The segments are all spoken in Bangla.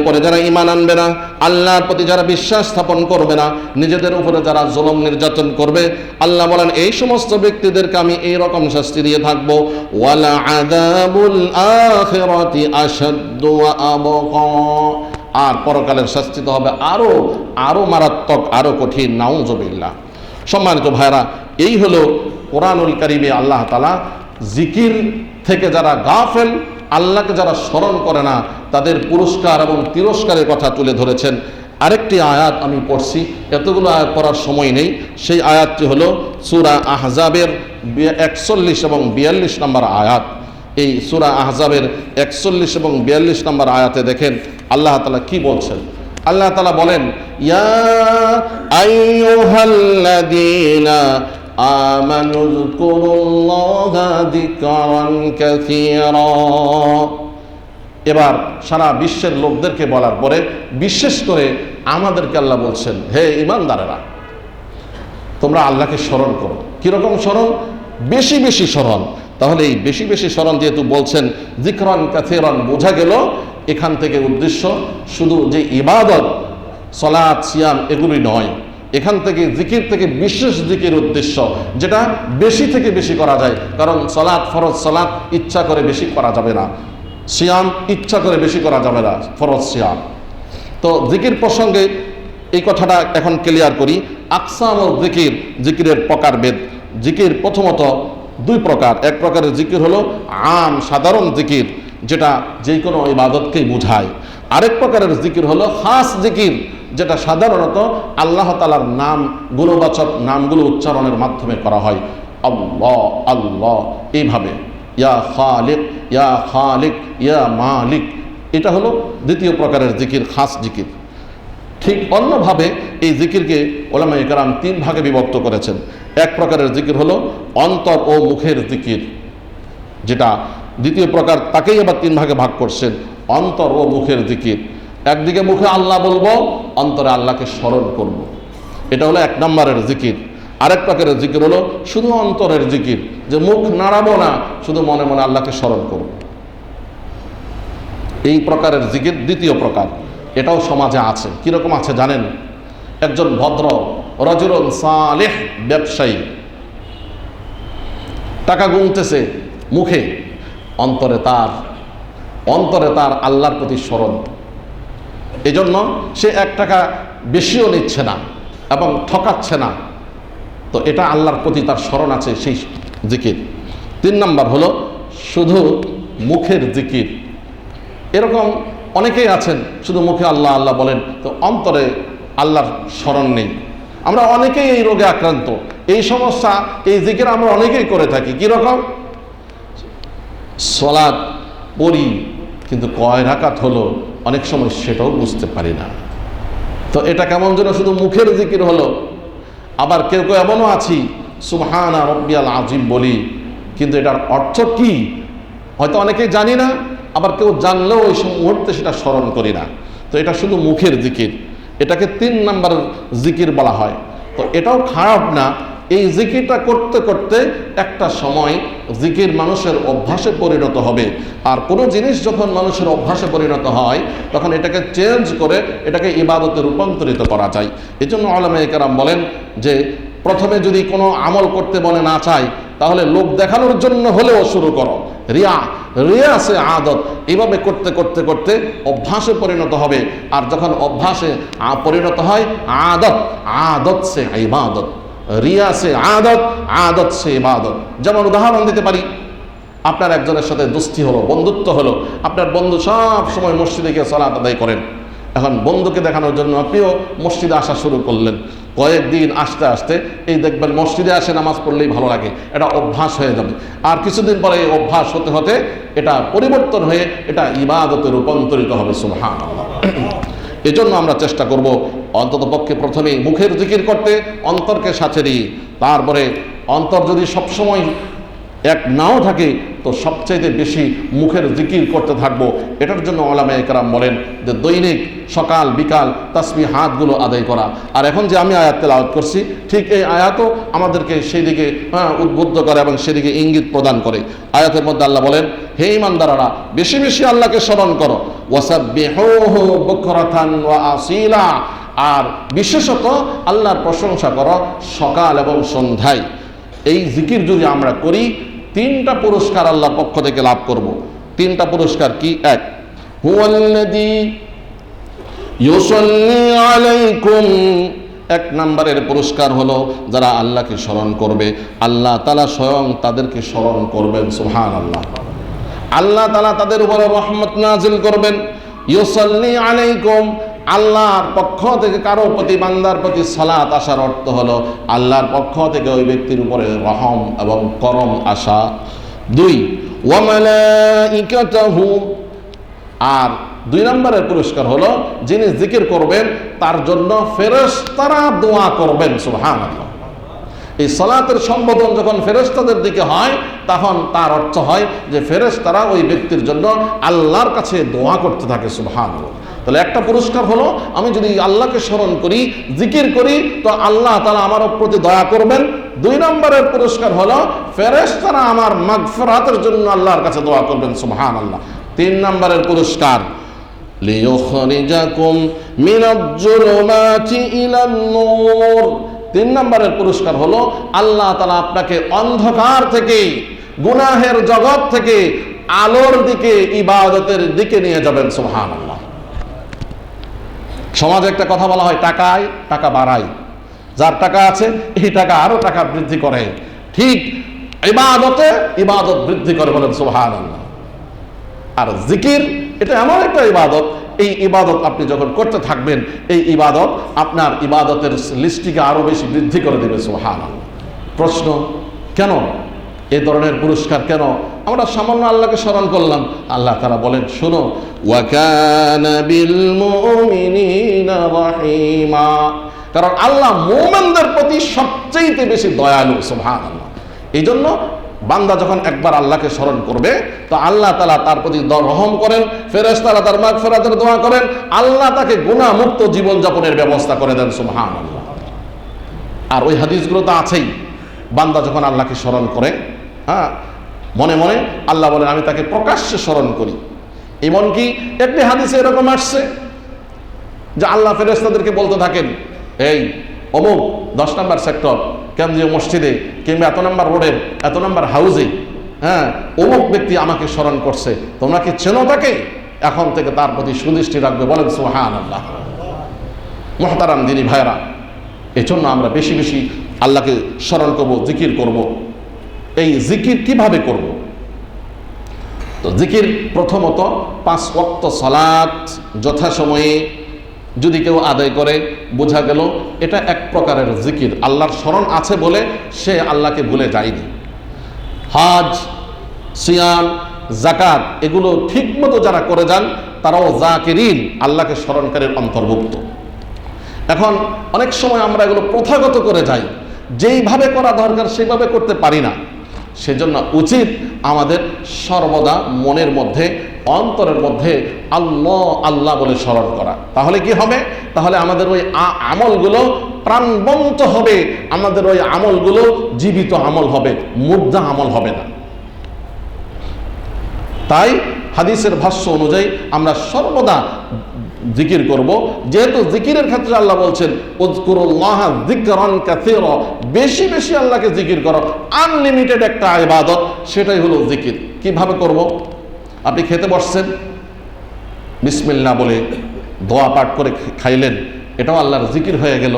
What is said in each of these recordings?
উপরে যারা ইমান আনবে না, আল্লাহর প্রতি যারা বিশ্বাস স্থাপন করবে না, নিজেদের উপরে যারা জুলুম নির্যাতন করবে, আল্লাহ বলেন, এই সমস্ত ব্যক্তিদেরকে আমি এই রকম শাস্তি দিয়ে থাকব। ওয়ালা আযাবুল আখিরাতি আশাদ্দু ওয়া আবকা। আর পরকালের শাস্তি তো হবে আরও আরও মারাত্মক, আরও কঠিন, নাউজুবিল্লাহ। সম্মানিত ভাইরা এই হলো কোরআনুল কারিমে আল্লাহ তালা জিকির থেকে যারা গাফেল, আল্লাহকে যারা স্মরণ করে না, তাদের পুরস্কার এবং তিরস্কারের কথা তুলে ধরেছেন। আরেকটি আয়াত আমি পড়ছি। এতগুলো আয়াত পড়ার সময় নেই। সেই আয়াতটি হলো সুরা আহজাবের একচল্লিশ এবং বিয়াল্লিশ নম্বর আয়াত। এই সুরা আহজাবের একচল্লিশ এবং বিয়াল্লিশ নম্বর আয়াতে দেখেন আল্লাহ তালা কি বলছেন। আল্লাহ তালা বলেন, ইয়া আমানু যকুরুল্লাহা যিকরান কাসীরা এবার সারা বিশ্বের লোকদেরকে বলার পরে বিশেষ করে আমাদেরকে আল্লাহ বলছেন, হে ইমানদারেরা, তোমরা আল্লাহকে স্মরণ করো। কীরকম স্মরণ? বেশি বেশি স্মরণ। তাহলে এই বেশি বেশি স্মরণ যেহেতু বলছেন জিকরন কাথেরন বোঝা গেল এখান থেকে উদ্দেশ্য শুধু যে ইবাদত, সলাৎ, সিয়াম, এগুলি নয়। এখান থেকে জিকির থেকে বিশেষ জিকির উদ্দেশ্য, যেটা বেশি থেকে বেশি করা যায়। কারণ সলাৎ ফরজ সলাৎ ইচ্ছা করে বেশি করা যাবে না। সিয়াম ইচ্ছা করে বেশি করা যাবে না, ফরজ সিয়াম। তো জিকির প্রসঙ্গে এই কথাটা এখন ক্লিয়ার করি। আকসাম ও জিকির, জিকিরের প্রকারভেদ। জিকির প্রথমত দুই প্রকার। এক প্রকারের জিকির হলো আম, সাধারণ জিকির। যেটা যে কোনো ইবাদতকেই বোঝায়। আরেক প্রকারের জিকির হলো খাস জিকির, যেটা সাধারণত আল্লাহ তালার নাম গুণবাচক নামগুলো উচ্চারণের মাধ্যমে করা হয়। আল্লাহ আল্লাহ, এইভাবে। ইয়া খালিক ইয়া খালিক, ইয়া মালিক। এটা হলো দ্বিতীয় প্রকারের জিকির, খাস জিকির। ঠিক অন্যভাবে এই জিকিরকে ওলামা ইকরাম তিন ভাগে বিভক্ত করেছেন। এক প্রকারের জিকির হলো অন্তর ও মুখের জিকির, যেটা দ্বিতীয় প্রকার তাকেই আবার তিন ভাগে ভাগ করছেন, অন্তর ও মুখের জিকির একদিকে মুখে আল্লাহ বলব, অন্তরে আল্লাহকে স্মরণ করব। এটা হলো এক নম্বরের জিকির। আরেক প্রকারের জিকির হলো শুধু অন্তরের জিকির, যে মুখ নাড়াবো না, শুধু মনে মনে আল্লাহকে স্মরণ করব। এই প্রকারের জিকির দ্বিতীয় প্রকার। এটাও সমাজে আছে। কীরকম আছে জানেন? একজন ভদ্র রজরুল সালেহ ব্যবসায়ী। টাকা গুনতেছে মুখে। অন্তরে তার অন্তরে তার আল্লাহর প্রতি স্মরণ। এজন্য সে এক টাকা বেশিও নিচ্ছে না এবং ঠকাচ্ছে না। তো এটা আল্লাহর প্রতি তার স্মরণ আছে সেই জিকির। তিন নাম্বার হলো শুধু মুখের জিকির। এরকম অনেকেই আছেন, শুধু মুখে আল্লাহ আল্লাহ বলেন, তো অন্তরে আল্লাহর স্মরণ নেই। আমরা অনেকেই এই রোগে আক্রান্ত। এই সমস্যা, এই জিকির আমরা অনেকেই করে থাকি। কীরকম সলাদ পড়ি, কিন্তু কয় রাকাত হলো, অনেক সময় সেটাও বুঝতে পারি না। তো এটা কেমন যেন শুধু মুখের জিকির হলো। আবার কেউ কেউ এমনও আছি, সুবহানা রব্বিয়াল আজিম বলি, কিন্তু এটার অর্থ কি? হয়তো অনেকেই জানি না, আবার কেউ জানলেও ওই মুহূর্তে সেটা স্মরণ করি না। তো এটা শুধু মুখের জিকির। এটাকে তিন নাম্বার জিকির বলা হয়। তো এটাও খারাপ না এই জিকিরটা করতে করতে একটা সময় জিকির মানুষের অভ্যাসে পরিণত হবে। আর কোনো জিনিস যখন মানুষের অভ্যাসে পরিণত হয়, তখন এটাকে চেঞ্জ করে এটাকে ইবাদতে রূপান্তরিত করা যায়। এই জন্য আলমাইকারাম বলেন যে, প্রথমে যদি কোনো আমল করতে মনে না চায়, তাহলে লোক দেখানোর জন্য হলেও শুরু করো। রিয়া রিয়া সে আদত। এইভাবে করতে করতে করতে অভ্যাসে পরিণত হবে। আর যখন অভ্যাসে পরিণত হয়, আদত আদত সে ইবাদত। রিয়া সে আদত আদত সে ইবাদত। যেমন উদাহরণ দিতে পারি, আপনার একজনের সাথে দুস্থি হলো, বন্ধুত্ব হলো, আপনার বন্ধু সব সময় মসজিদে গিয়ে সলাত আদায় করেন। এখন বন্ধুকে দেখানোর জন্য আপনিও মসজিদে আসা শুরু করলেন। কয়েকদিন আসতে আসতে এই দেখবেন মসজিদে আসে নামাজ পড়লেই ভালো লাগে, এটা অভ্যাস হয়ে যাবে। আর কিছুদিন পরে এই অভ্যাস হতে হতে এটা পরিবর্তন হয়ে এটা ইবাদতে রূপান্তরিত হবে সুবহান এজন্য আমরা চেষ্টা করব অন্তত পক্ষে প্রথমে মুখের জিকির করতে অন্তরকে সাথে দিই তারপরে অন্তর যদি সবসময় এক নাও থাকে তো সবচাইতে বেশি মুখের জিকির করতে থাকব। এটার জন্য ওলামা একরাম বলেন যে দৈনিক সকাল বিকাল তাসবি হাতগুলো আদায় করা। আর এখন যে আমি আয়াত তেলাওয়াত করছি ঠিক এই আয়াতও আমাদেরকে সেই দিকে হ্যাঁ, উদ্বুদ্ধ করে এবং সেদিকে ইঙ্গিত প্রদান করে। আয়াতের মধ্যে আল্লাহ বলেন হে ইমানদারারা বেশি বেশি আল্লাহকে স্মরণ করো। ওয়াসাব্বিহুহু বুকরাতান ওয়া আসিলা। আর বিশেষত আল্লাহর প্রশংসা করো সকাল এবং সন্ধ্যায়। এই জিকির যদি আমরা করি, তিনটা পুরস্কার আল্লাহর পক্ষ থেকে লাভ করব। তিনটা পুরস্কার কি? এক আলাইকুম। এক নম্বরের পুরস্কার হলো যারা আল্লাহকে স্মরণ করবে। আল্লাহ তালা স্বয়ং তাদেরকে স্মরণ করবেন সুহান আল্লাহ আল্লাহ তালা তাদের উপরে রহমত নাজিল করবেন। ইউসাল্লি আলাইকুম। আল্লাহর পক্ষ থেকে কারও প্রতি বান্দার প্রতি সালাত আসার অর্থ হলো আল্লাহর পক্ষ থেকে ওই ব্যক্তির উপরে রহম এবং করম আসা। দুই আর দুই নম্বরের পুরস্কার হলো যিনি জিকির করবেন, তার জন্য ফেরেশতারা দোয়া করবেন, সুবহানাল্লাহ। এই সলাতের সম্বোধন যখন ফেরেশতাদের দিকে হয়, তখন তার অর্থ হয় যে ফেরেশতারা ওই ব্যক্তির জন্য আল্লাহর কাছে দোয়া করতে থাকে, সুবহানাল্লাহ। তাহলে একটা পুরস্কার হলো, আমি যদি আল্লাহকে স্মরণ করি, জিকির করি, তো আল্লাহ তালা আমার প্রতি দয়া করবেন। দুই নম্বরের পুরস্কার হলো, ফেরেশতারা আমার মাগফিরাতের জন্য আল্লাহর কাছে দোয়া করবেন সুবহান আল্লাহ তিন নম্বরের পুরস্কার তিন নম্বরের পুরস্কার হলো, আল্লাহ তালা আপনাকে অন্ধকার থেকে, গুনাহের জগৎ থেকে আলোর দিকে, ইবাদতের দিকে নিয়ে যাবেন সুবহান আল্লাহ সমাজে একটা কথা বলা হয়, টাকায় টাকা বাড়ায়। যার টাকা আছে, এই টাকা আরও টাকা বৃদ্ধি করে। ঠিক ইবাদতে ইবাদত বৃদ্ধি করে বলেন আল্লাহ আর জিকির, এটা এমন একটা ইবাদত, এই ইবাদত আপনি যখন করতে থাকবেন, এই ইবাদত আপনার ইবাদতের লিস্টিকে আরও বেশি বৃদ্ধি করে দেবে সুহান প্রশ্ন, কেন? এই ধরনের পুরস্কার কেন? আমরা সামান্য আল্লাহকে স্মরণ করলাম। আল্লাহ তারা বলেন, শোনো কারণ আল্লাহ মোমেনদের প্রতি সবচেয়ে বেশি দয়ালু, সুবহানাল্লাহ। এই জন্য বান্দা যখন একবার আল্লাহকে স্মরণ করবে, তো আল্লাহ তালা তার প্রতি রহম করেন ফেরেস তালা তার মাগ ফেরাতের দোয়া করেন, আল্লাহ তাকে গুণামুক্ত জীবনযাপনের ব্যবস্থা করে দেন সুবহান আল্লাহ আর ওই হাদিসগুলো তো আছেই। বান্দা যখন আল্লাহকে স্মরণ করে হ্যাঁ মনে মনে আল্লাহ বলেন, আমি তাকে প্রকাশ্যে স্মরণ করি। এমনকি একটি হাদিসে এরকম আসছে যে আল্লাহ ফেরেস্তাদেরকে বলতে থাকেন, এই অমুক দশ নম্বর সেক্টর, কেন্দ্রীয় মসজিদে, কিংবা এত নম্বর রোডের এত নম্বর হাউজে হ্যাঁ অমুক ব্যক্তি আমাকে স্মরণ করছে, তোমরা কি চেনো তাকে? এখন থেকে তার প্রতি সুদৃষ্টি রাখবে, বলেন সুহান আল্লাহ মহতারাম দিনী ভাইরা এই জন্য আমরা বেশি বেশি আল্লাহকে স্মরণ করব, জিকির করব। এই জিকির কীভাবে করব? তো জিকির প্রথমত পাঁচ ওয়াক্ত সলাৎ যথাসময়ে যদি কেউ আদায় করে, বোঝা গেল এটা এক প্রকারের জিকির। আল্লাহর স্মরণ আছে বলে সে আল্লাহকে ভুলে যায়নি। হাজ, সিয়াম জাকাত এগুলো ঠিকমতো যারা করে যান, তারাও জাকিরিন আল্লাহকে স্মরণকারীর অন্তর্ভুক্ত। এখন অনেক সময় আমরা এগুলো প্রথাগত করে যাই। যেইভাবে করা দরকার সেইভাবে করতে পারি না। সেজন্য উচিত আমাদের সর্বদা মনের মধ্যে, অন্তরের মধ্যে আল্লাহ আল্লাহ বলে স্মরণ করা। তাহলে কি হবে? তাহলে আমাদের ওই আমলগুলো প্রাণবন্ত হবে। আমাদের ওই আমলগুলো জীবিত আমল হবে মুদ্রা আমল হবে না। তাই হাদিসের ভাষ্য অনুযায়ী আমরা সর্বদা জিকির করব। যেহেতু জিকিরের ক্ষেত্রে আল্লাহ বলছেন বেশি বেশি আল্লাহকে জিকির করো। আনলিমিটেড একটা ইবাদত, সেটাই হলো জিকির। কীভাবে করব? আপনি খেতে বসছেন? বিসমিল্লাহ বলে দোয়া পাঠ করে খাইলেন। এটাও আল্লাহর জিকির হয়ে গেল।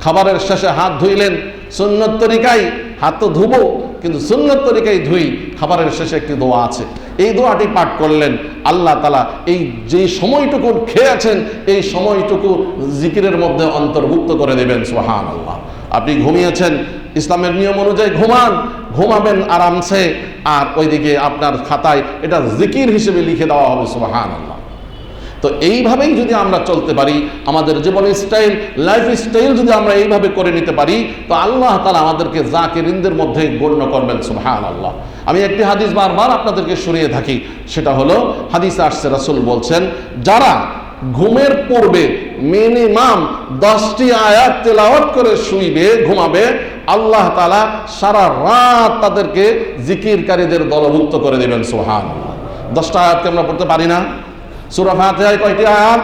খাবারের শেষে হাত ধুইলেন। সুন্নত তরিকায় হাত তো ধুবো, কিন্তু সুন্নত তরিকায় ধুই, খাবারের শেষে একটি দোয়া আছে। এই দোয়াটি পাঠ করলেন। আল্লাহ তালা এই যে সময়টুকু খেয়ে আছেন এই সময়টুকু জিকিরের মধ্যে অন্তর্ভুক্ত করে দেবেন সোহান আল্লাহ আপনি ঘুমিয়েছেন, ইসলামের নিয়ম অনুযায়ী ঘুমান, ঘুমাবেন আরামসে, আর ওইদিকে আপনার খাতায় এটা জিকির হিসেবে লিখে দেওয়া হবে সোহান আল্লাহ তো এইভাবেই যদি আমরা চলতে পারি, আমাদের জীবন স্টাইল লাইফ স্টাইল যদি আমরা এইভাবে করে নিতে পারি, তো আল্লাহ তালা আমাদেরকে জাকিরিনদের মধ্যে গণ্য করবেন সুবহান আল্লাহ আমি একটি হাদিস বারবার আপনাদেরকে শুনিয়ে থাকি, সেটা হলো, হাদিস আসছে রাসূল বলছেন, যারা ঘুমের পূর্বে মিনিমাম দশটি আয়াত তেলাওয়াত করে শুইবে, ঘুমাবে, আল্লাহ তালা সারা রাত তাদেরকে জিকিরকারীদের দলভুক্ত করে দেবেন সোহান দশটা আয়াতকে আমরা পড়তে পারি না? সুরা ফাতিহায় কয়টি আয়াত?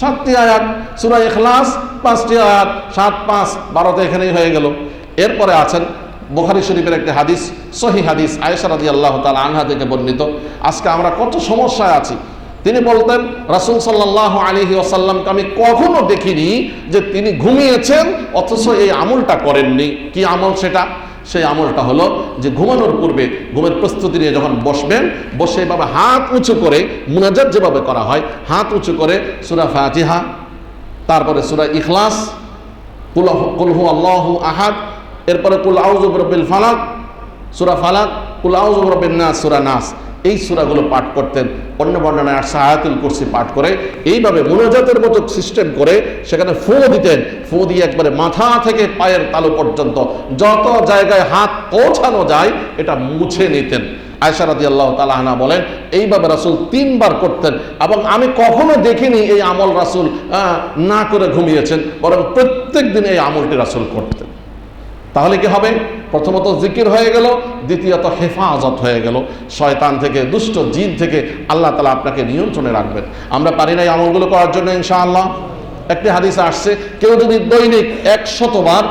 সাতটি আয়াত। সুরা ইখলাস, পাঁচটি আয়াত। সাত, পাঁচ বারোতে এখানেই হয়ে গেল। এরপরে আছেন বোখারি শরীফের একটি হাদিস সহি হাদিস, আয়েশা রাদি আল্লাহ তালা আনহা থেকে বর্ণিত। আজকে আমরা কত সমস্যায় আছি। তিনি বলতেন, রাসুল সাল্লাহ আলহি আসাল্লামকে আমি কখনো দেখিনি যে তিনি ঘুমিয়েছেন, অথচ এই আমলটা করেননি। কি আমল সেটা? সেই আমলটা হলো যে ঘুমানোর পূর্বে ঘুমের প্রস্তুতি নিয়ে যখন বসবেন, বসে এভাবে হাত উঁচু করে মুনাজাত যেভাবে করা হয়, হাত উঁচু করে সুরা ফাতিহা, তারপরে সুরা ইখলাস, কুল কুলহু আল্লাহু আহাদ, এরপরে কুল রব্বিল ফালাক, সুরা ফালাক, কুল রব্বিন নাস, সুরা নাস। এই সুরাগুলো পাঠ করতেন। অন্য বর্ণনায় আর সাহায়াতুল কুরসি পাঠ করে এইভাবে মোনাজাতের মতো সিস্টেম করে সেখানে ফু দিতেন। ফু দিয়ে একবারে মাথা থেকে পায়ের তালু পর্যন্ত যত জায়গায় হাত পৌঁছানো যায়, এটা মুছে নিতেন। আয়সা রাদি আল্লাহ তালাহানা বলেন, এইভাবে রাসুল তিনবার করতেন এবং আমি কখনো দেখিনি এই আমল রাসুল না করে ঘুমিয়েছেন, বরং প্রত্যেক দিন এই আমলটি রাসুল করতেন। তাহলে কি হবে? প্রথমত জিকির হয়ে গেল, দ্বিতীয়ত হেফাজত হয়ে গেল। শয়তান থেকে, দুষ্ট জিন থেকে আল্লাহ তালা আপনাকে নিয়ন্ত্রণে রাখবেন। আমরা পারি না এই আমলগুলো করার জন্য ইনশাআল্লাহ। একটি হাদিসে আসছে, কেউ যদি দৈনিক একশতবার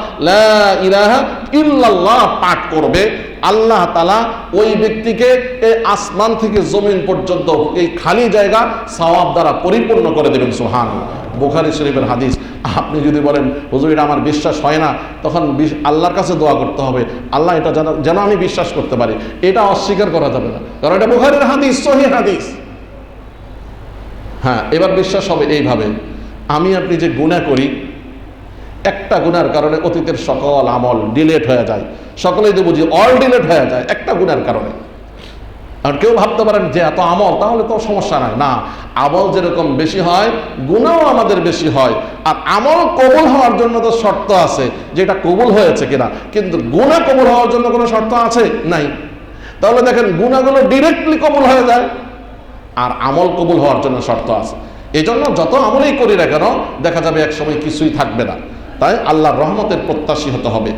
ইল্লাল্লাহ পাঠ করবে আল্লাহ তালা ওই ব্যক্তিকে এই আসমান থেকে জমিন পর্যন্ত এই খালি জায়গা সওয়াব দ্বারা পরিপূর্ণ করে দেবেন সোহান বুখারি শরীফের হাদিস। আপনি যদি বলেন, হুজুর, এটা আমার বিশ্বাস হয় না, তখন আল্লাহর কাছে দোয়া করতে হবে। আল্লাহ এটা যেন যেন আমি বিশ্বাস করতে পারি। এটা অস্বীকার করা যাবে না। কারণ এটা বুখারির হাদিস সহি হাদিস। হ্যাঁ এবার বিশ্বাস হবে এইভাবে। আমি আপনি যে গুণা করি একটা গুনার কারণে অতীতের সকল আমল ডিলেট হয়ে যায়। সকলেই তো বুঝি অল ডিলেট হয়ে যায়, একটা গুনার কারণে। আর কেউ ভাবতে পারেন যে এত আমল, তাহলে তো সমস্যা নাই। না, আমল যেরকম বেশি হয়, গুণাও আমাদের বেশি হয়। আর আমল কবুল হওয়ার জন্য তো শর্ত আছে, যে এটা কবুল হয়েছে কিনা। কিন্তু গুণা কবুল হওয়ার জন্য কোনো শর্ত আছে? নাই। তাহলে দেখেন, গুণাগুলো ডিরেক্টলি কবুল হয়ে যায়, আর আমল কবুল হওয়ার জন্য শর্ত আছে। এই জন্য যত আমলেই করি না কেন, দেখা যাবে এক সময় কিছুই থাকবে না। তাই আল্লাহর রহমতের প্রত্যাশী হতে হবে।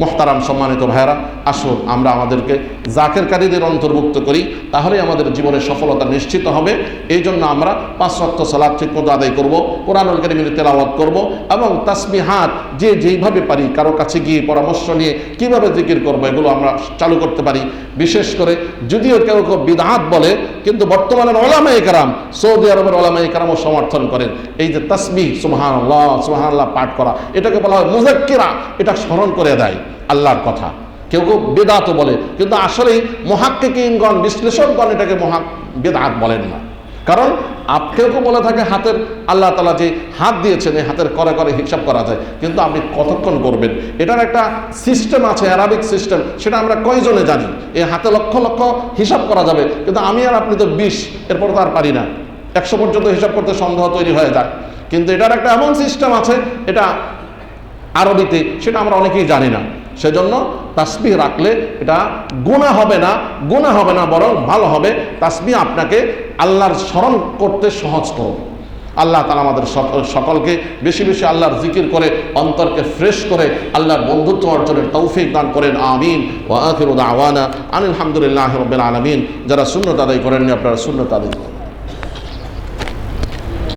মোহতারাম সম্মানিত ভাইয়েরা, আসুন আমরা আমাদেরকে জাকেরকারীদের অন্তর্ভুক্ত করি তাহলে আমাদের জীবনে সফলতা নিশ্চিত হবে। এই জন্য আমরা পাঁচ রক্ত সালাদ ঠিক মতো আদায় করব, কোরআনুল কারিমের তেলাওয়াত করব এবং তাসবিহাত যে যেইভাবে পারি, কারও কাছে গিয়ে পরামর্শ নিয়ে কীভাবে জিকির করব, এগুলো আমরা চালু করতে পারি। বিশেষ করে যদিও কেউ কেউ বিধাত বলে, কিন্তু বর্তমানের ওলামাই কারাম, সৌদি আরবের ওলামাই কারামও সমর্থন করেন। এই যে তসবি সুহান আল্লাহ সুহান আল্লাহ পাঠ করা, এটাকে বলা হয় মুজাক্কিরা এটা স্মরণ করে দেয়। আল্লাহর কথা। কেউ কেউ বেদাতও বলে, কিন্তু আসলেই মহাক্কিকগণ বিশ্লেষকগণ এটাকে মহা বেদাত বলেন না। কারণ আপ, কেউ কেউ বলে থাকে হাতের, আল্লাহ তালা যে হাত দিয়েছেন, এই হাতের করে করে হিসাব করা যায়, কিন্তু আপনি কতক্ষণ করবেন? এটার একটা সিস্টেম আছে, অ্যারাবিক সিস্টেম, সেটা আমরা কয়জনে জানি? এই হাতে লক্ষ লক্ষ হিসাব করা যাবে, কিন্তু আমি আর আপনি তো বিশ, এরপর তো আর পারি না। একশো পর্যন্ত হিসাব করতে সন্দেহ তৈরি হয়ে যায়। কিন্তু এটার একটা এমন সিস্টেম আছে, এটা আরবিতে, সেটা আমরা অনেকেই জানি না। সেজন্য তাসবিহ রাখলে এটা গুণা হবে না গুণা হবে না, বরং ভালো হবে। তাসবিহ আপনাকে আল্লাহর স্মরণ করতে সহজ করবে। আল্লাহ তালা আমাদের সকল সকলকে বেশি বেশি আল্লাহর জিকির করে, অন্তরকে ফ্রেশ করে আল্লাহর বন্ধুত্ব অর্জনের তৌফিক দান করেন, আমিন। ও আখির আওয়ানা আনিল হামদুলিল্লাহ রবিল আলমিন। যারা শূন্য আদায় করেননি, আপনারা শূন্য আদায় করেন।